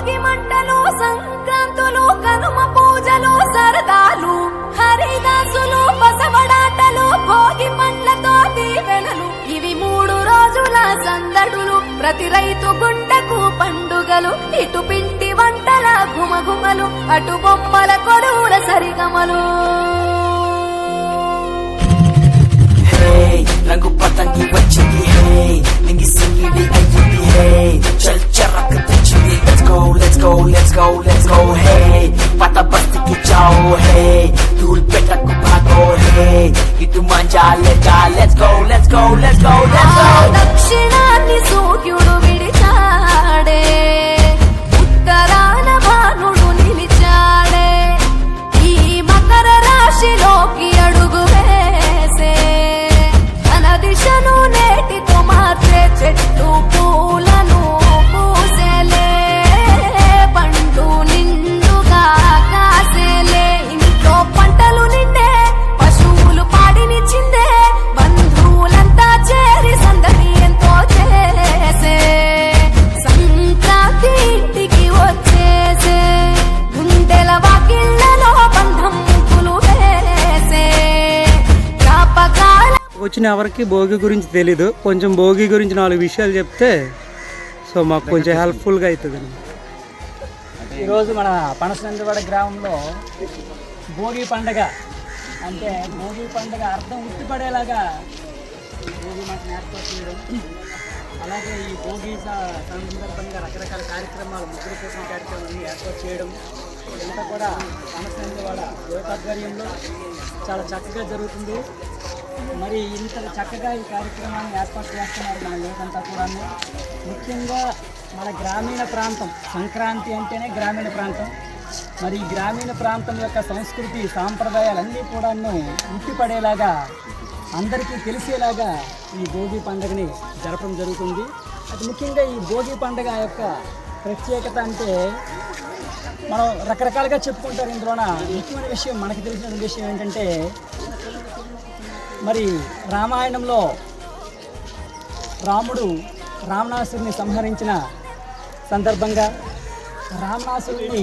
భోగి మంటలు సంక్రాంతులు కనుమ పూజలు సరదాలు హరిదాసులు బసవడాటలు భోగి పండ్లతో దీవెనలు. ఇవి మూడు రోజుల సందడులు. ప్రతి రైతు గుండెకు పండుగలు. ఇటు పిండి వంటల గుమగుమలు అటు బొమ్మల కొడువుల సరిగమలు. రంగు పతంగి go, let's go, వచ్చిన ఎవరికి? భోగి గురించి తెలీదు. కొంచెం భోగి గురించి నాలుగు విషయాలు చెప్తే సో మాకు కొంచెం హెల్ప్ఫుల్గా అవుతుంది ఈరోజు మన పనసనందివాడ గ్రామంలో భోగి పండగ. అంటే భోగి పండగ అర్థం ఉట్టిపడేలాగా భోగి మంటను ఏర్పాటు చేయడం అలాగే ఈ భోగి సందర్భంగా రకరకాల కార్యక్రమాలు ముగ్గురు కోసం కార్యక్రమాలు ఏర్పాటు చేయడం ఇదంతా కూడా పనసనందివాడ యువతాధ్వర్యంలో చాలా చక్కగా జరుగుతుంది. మరి ఇంత చక్కగా ఈ కార్యక్రమాన్ని ఏర్పాటు చేస్తున్నారు మన లేదంతా కూడా ముఖ్యంగా మన గ్రామీణ ప్రాంతం సంక్రాంతి అంటేనే గ్రామీణ ప్రాంతం. మరి ఈ గ్రామీణ ప్రాంతం యొక్క సంస్కృతి సాంప్రదాయాలన్నీ కూడాను ఉట్టిపడేలాగా అందరికీ తెలిసేలాగా ఈ భోగి పండుగని జరపడం జరుగుతుంది. అది ముఖ్యంగా ఈ భోగి పండుగ యొక్క ప్రత్యేకత అంటే మనం రకరకాలుగా చెప్పుకుంటారు ఇందులోన. ముఖ్యమైన విషయం మనకు తెలిసిన విషయం ఏంటంటే మరి రామాయణంలో రాముడు రావణాసురుని సంహరించిన సందర్భంగా రావణాసురుని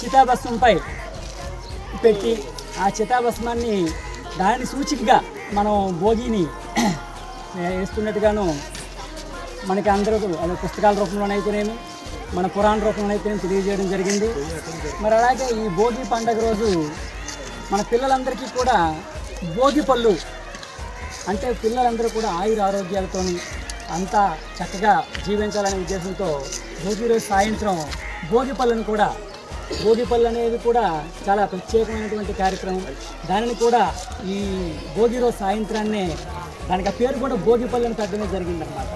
చితాభస్మంపై పెట్టి ఆ చితాభస్మాన్ని దాని సూచికగా మనం భోగిని వేస్తున్నట్టుగాను మనకి అందరూ అది పుస్తకాల రూపంలోనైతేనేమి మన పురాణ రూపంలోనైతేనేమి తెలియజేయడం జరిగింది. మరి అలాగే ఈ భోగి పండగ రోజు మన పిల్లలందరికీ కూడా భోగి పళ్ళు అంటే పిల్లలందరూ కూడా ఆయుర ఆరోగ్యాలతో అంతా చక్కగా జీవించాలనే ఉద్దేశంతో భోగి రోజు సాయంత్రం భోగి పళ్ళను కూడా భోగి పళ్ళు అనేది కూడా చాలా ప్రత్యేకమైనటువంటి కార్యక్రమం. దానిని కూడా ఈ భోగి రోజు సాయంత్రాన్నే దానికి ఆ పేరు కూడా భోగి పళ్ళని పెట్టడమే జరిగిందనమాట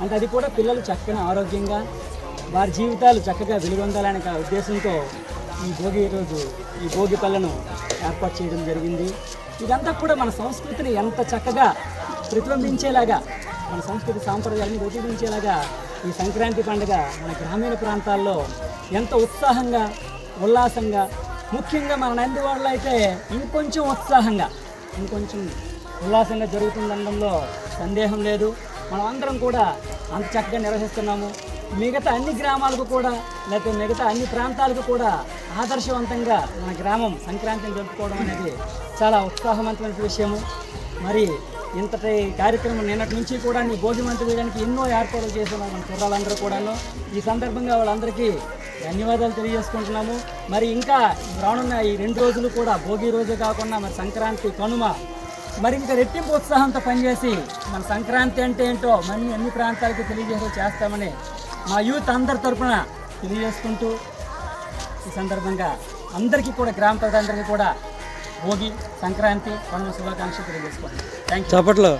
అంటే అది కూడా పిల్లలు చక్కని ఆరోగ్యంగా వారి జీవితాలు చక్కగా వెలుగొందాలనే ఉద్దేశంతో ఈ భోగి రోజు ఈ భోగి పళ్ళను ఏర్పాటు చేయడం జరిగింది. ఇదంతా కూడా మన సంస్కృతిని ఎంత చక్కగా ప్రతిబింబించేలాగా మన సంస్కృతి సాంప్రదాయాలను ప్రతిబింబించేలాగా ఈ సంక్రాంతి పండుగ మన గ్రామీణ ప్రాంతాల్లో ఎంత ఉత్సాహంగా ఉల్లాసంగా ముఖ్యంగా మన నందివాడలో అయితే ఇంకొంచెం ఉత్సాహంగా ఇంకొంచెం ఉల్లాసంగా జరుగుతుందనడంలో సందేహం లేదు. మనం అందరం కూడా అంత చక్కగా నిర్వహిస్తున్నాము. మిగతా అన్ని గ్రామాలకు కూడా లేకపోతే మిగతా అన్ని ప్రాంతాలకు కూడా ఆదర్శవంతంగా మన గ్రామం సంక్రాంతిని జరుపుకోవడం అనేది చాలా ఉత్సాహవంతమైన విషయము. మరి ఇంతటి కార్యక్రమం నిన్నటి నుంచి కూడా నీ భోగి వేయడానికి ఎన్నో ఏర్పాట్లు చేస్తున్నాం మన కుర్రాళ్ళందరూ కూడాను. ఈ సందర్భంగా వాళ్ళందరికీ ధన్యవాదాలు తెలియజేసుకుంటున్నాము. మరి ఇంకా రానున్న ఈ రెండు రోజులు కూడా భోగి రోజు కాకుండా మరి సంక్రాంతి కనుమ మరి ఇంకా రెట్టింపు ఉత్సాహంతో పనిచేసి మన సంక్రాంతి అంటే ఏంటో మరి అన్ని ప్రాంతాలకు తెలియజేసే చేస్తామని మా యూత్ అందరి తరపున తెలియజేసుకుంటూ ఈ సందర్భంగా అందరికీ కూడా గ్రామ ప్రజలందరికీ కూడా భోగి సంక్రాంతి పండుగ శుభాకాంక్షలు తెలియజేసుకోండి థ్యాంక్ యూ చప్పట్లో.